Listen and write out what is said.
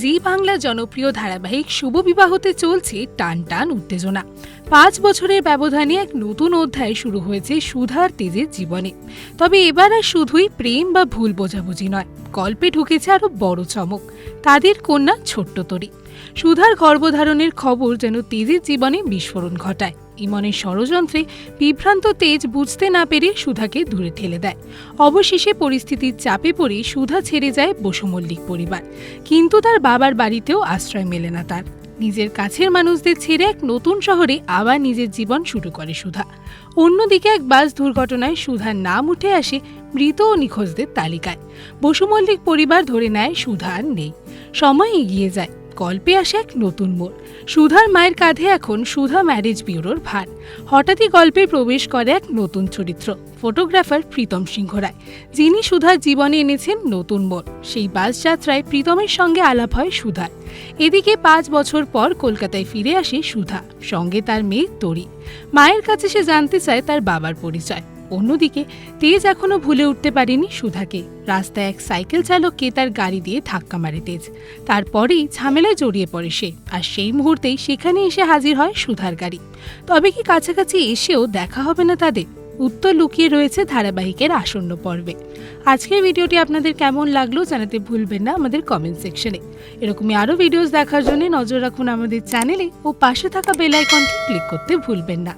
জি বাংলা জনপ্রিয় ধারাবাহিক শুভ বিবাহতে চলছে টান টান উত্তেজনা। পাঁচ বছরের ব্যবধানে এক নতুন অধ্যায় শুরু হয়েছে সুধার তেজের জীবনে। তবে এবার আর শুধুই প্রেম বা ভুল বোঝাবুঝি নয়, গল্পে ঢুকেছে আরও বড় চমক, তাদের কন্যা ছোট্ট তরী। সুধার গর্ভধারণের খবর যেন তেজের জীবনে বিস্ফোরণ ঘটায়। ইমনের ষড়যন্ত্রে বিভ্রান্ত তেজ বুঝতে না পেরে সুধাকে দূরে ঠেলে দেয়। অবশেষে পরিস্থিতির চাপে পড়ে সুধা ছেড়ে যায় বসুমল্লিক পরিবার। কিন্তু তার বাবার বাড়িতেও আশ্রয় মেলে না তার। নিজের কাছের মানুষদের ছেড়ে এক নতুন শহরে আবার নিজের জীবন শুরু করে সুধা। অন্যদিকে এক বাস দুর্ঘটনায় সুধার নাম উঠে আসে মৃত ও নিখোঁজদের তালিকায়। বসুমল্লিক পরিবার ধরে নেয় সুধা আর নেই। সময় এগিয়ে যায়। গল্পে আসে এক নতুন মোড়। সুধার মায়ের কাঁধে এখন সুধা ম্যারেজ ব্যুরোর ভার। হঠাৎই গল্পে প্রবেশ করে এক নতুন চরিত্র ফটোগ্রাফার প্রীতম সিংহ রায়, যিনি সুধার জীবনে এনেছেন নতুন মোড়। সেই বাস যাত্রায় প্রীতমের সঙ্গে আলাপ হয় সুধার। এদিকে পাঁচ বছর পর কলকাতায় ফিরে আসে সুধা, সঙ্গে তার মেয়ে তরি। মায়ের কাছে সে জানতে চায় তার বাবার পরিচয়। অন্যদিকে, তেজ এখনও ভুলে উঠতে পারেনি সুধাকে। রাস্তায় এক সাইকেল চালককে তার গাড়ি দিয়ে ধাক্কা মারে তেজ। তারপরেই ঝামেলায় জড়িয়ে পড়ে সে, আর সেই মুহূর্তেই সেখানে এসে হাজির হয় সুধার গাড়ি। তবে কি কাছাকাছি এসেও দেখা হবে না তাদের? উত্তর লুকিয়ে রয়েছে ধারাবাহিকের আসন্ন পর্বে। আজকের ভিডিওটি আপনাদের কেমন লাগল জানাতে ভুলবেন না আমাদের কমেন্ট সেকশনে এরকমই আরও ভিডিওস দেখার জন্য নজর রাখুন আমাদের চ্যানেলে ও পাশে থাকা বেল আইকনটি ক্লিক করতে ভুলবেন না।